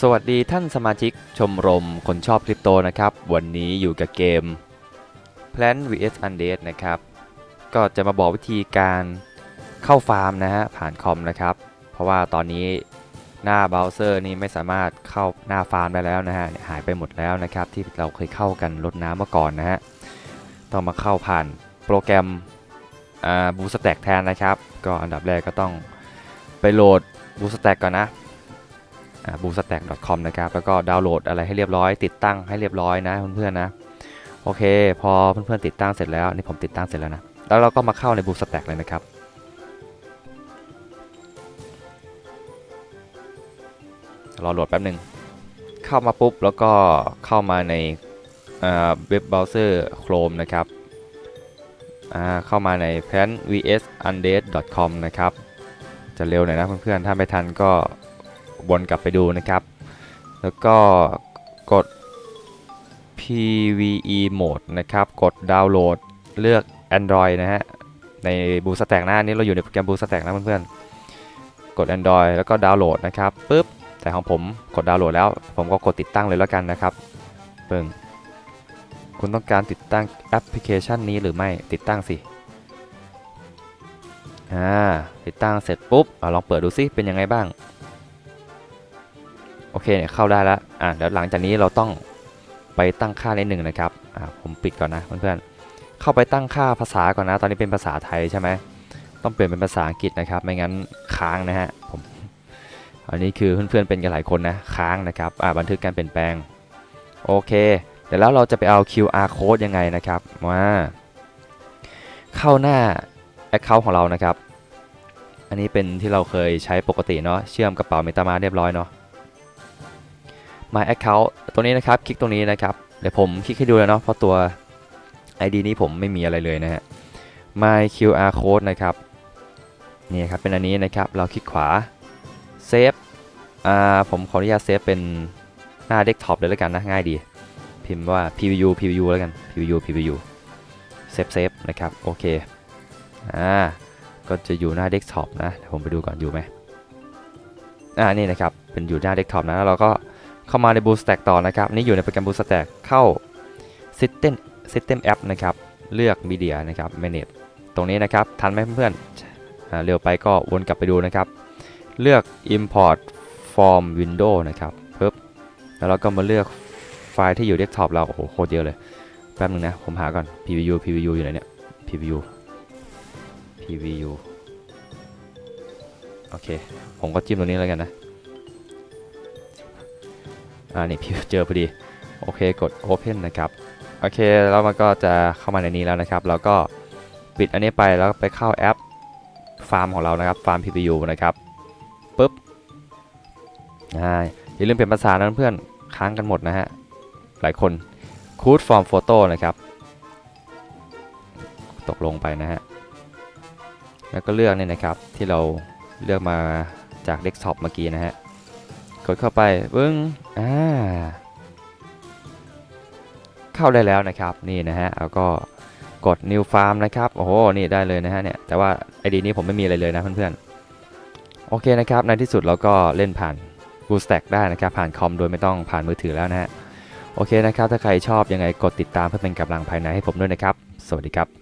สวัสดีท่านสมาชิกชมรมคนชอบคริปโตนะครับ วันนี้อยู่กับเกม Plan vs Undead นะครับ ก็จะมาบอกวิธีการเข้าฟาร์มนะฮะผ่านคอมนะครับ เพราะว่าตอนนี้หน้าเบราว์เซอร์นี่ไม่สามารถเข้าหน้าฟาร์มได้แล้วนะฮะหายไปหมดแล้วนะครับ ที่เราเคยเข้ากันลดน้ำเมื่อก่อนนะฮะต้องมาเข้าผ่านโปรแกรมบูสแต็กแทนนะครับ ก็อันดับแรกก็ต้องไปโหลดบูสแต็กก่อนนะ b o o s t a c k c o m นะครับ แล้วก็ดาวน์โหลดอะไรให้เรียบร้อย ติดตั้งให้เรียบร้อยนะเพื่อนๆนะ โอเค พอเพื่อนๆติดตั้งเสร็จแล้ว นี่ผมติดตั้งเสร็จแล้วนะ แล้วเราก็มาเข้าใน b o o s t a c k เลยนะครับรอโหลดแป๊บหนึ่ง เข้ามาปุ๊บ แล้วก็เข้ามาในเว็บเบราว์เซอร์ Chrome นะครับอ่าเข้ามาใน plan vs undead com นะครับ จะเร็วหน่อยนะเพื่อนๆ ถ้าไม่ทันก็ วนกลับไปดูนะครับ แล้วก็กด PVE Mode นะครับ กดดาวน์โหลดเลือก Android นะฮะ ในบูสแต็กหน้านี้เราอยู่ในโปรแกรมบูสแต็กนะเพื่อนๆ กด Android แล้วก็ดาวน์โหลดนะครับปุ๊บ แต่ของผมกดดาวน์โหลดแล้ว ผมก็กดติดตั้งเลยแล้วกันนะครับเพิ่งคุณต้องการติดตั้งแอปพลิเคชันนี้หรือไม่ติดตั้งสิอ่าติดตั้งเสร็จปุ๊บอลองเปิดดูซิเป็นยังไงบ้าง โอเคเนี่ยเข้าได้แล้วอ่าแล้วหลังจากนี้เราต้องไปตั้งค่าในหนึ่งนะครับอ่าผมปิดก่อนนะเพื่อนๆเข้าไปตั้งค่าภาษาก่อนนะ ตอนนี้เป็นภาษาไทยใช่ไหมต้องเปลี่ยนเป็นภาษาอังกฤษนะครับ ไม่งั้นค้างนะฮะผมอันนี้คือเพื่อนๆเป็นกันหลายคนนะค้างนะครับอ่าบันทึกการเปลี่ยนแปลงโอเคเดี๋ยวแล้วเราจะไปเอา QR code ยังไงนะครับมาเข้าหน้า Account ของเรานะครับ อันนี้เป็นที่เราเคยใช้ปกติเนาะเชื่อมกระเป๋าเมตามาเรียบร้อยเนาะ My Account ตัวนี้นะครับ คลิกตรงนี้นะครับ เดี๋ยวผมคลิกให้ดูแล้วเนาะเพราะตัว ID นี้ผมไม่มีอะไรเลยนะฮะ My QR Code นะครับนี่ครับเป็นอันนี้นะครับเราคลิกขวา Save อ่าผมขออนุญาตเซฟเป็นหน้าเดสก์ท็อปเลยแล้วกันนะง่ายดี พิมพ์ว่า PVU PVU แล้วกัน PVU PVU Save Save นะครับโอเคอ่าก็จะอยู่หน้าเดสก์ท็อปนะเดี๋ยวผมไปดูก่อนอยู่ไหมอ่านี่นะครับเป็นอยู่หน้าเดสก์ท็อปนะแล้วเราก็ เข้ามาใน BlueStack ต่อนะครับนี่อยู่ในโปรแกรม BlueStack เข้า System System App นะครับเลือก Media นะครับ Manage ตรงนี้นะครับทันไหมเพื่อนๆเร็วไปก็วนกลับไปดูนะครับ เลือก Import From Window นะครับปึ๊บแล้วเราก็มาเลือกไฟล์ที่อยู่ Desktop เราโอ้โหโคตรเยอะเลยแป๊บนึงนะ ผมหาก่อน PVU PVU อยู่ไหนเนี่ย PVU PVU โอเค ผมก็จิ้มตรงนี้แล้วกันนะ อ่านี่พี่เจอพอดี โอเคกด Open นะครับ โอเค แล้วมันก็จะเข้ามาในนี้แล้วนะครับเราก็ปิดอันนี้ไปแล้วไปเข้าแอปฟาร์มของเรานะครับ ฟาร์ม PPU นะครับปุ๊บอ่าอย่าลืมเปลี่ยนภาษานะเพื่อนค้างกันหมดนะฮะ หลายคน Code Form Photo นะครับ ตกลงไปนะฮะ แล้วก็เลือกเนี่ยนะครับที่เราเลือกมาจากเดสก์ท็อปเมื่อกี้นะฮะ กดเข้าไปปึ้ง อ่าเข้าได้แล้วนะครับนี่นะฮะแล้วก็กด new farm นะครับโอ้โหนี่ได้เลยนะฮะเนี่ยแต่ว่า ID นี้ผมไม่มีอะไรเลยนะเพื่อนๆโอเคนะครับในที่สุดเราก็เล่นผ่าน BlueStack ได้นะครับผ่านคอมโดยไม่ต้องผ่านมือถือแล้วนะฮะโอเคนะครับถ้าใครชอบยังไงกดติดตามเพื่อเป็นกำลังภายในให้ผมด้วยนะครับ สวัสดีครับ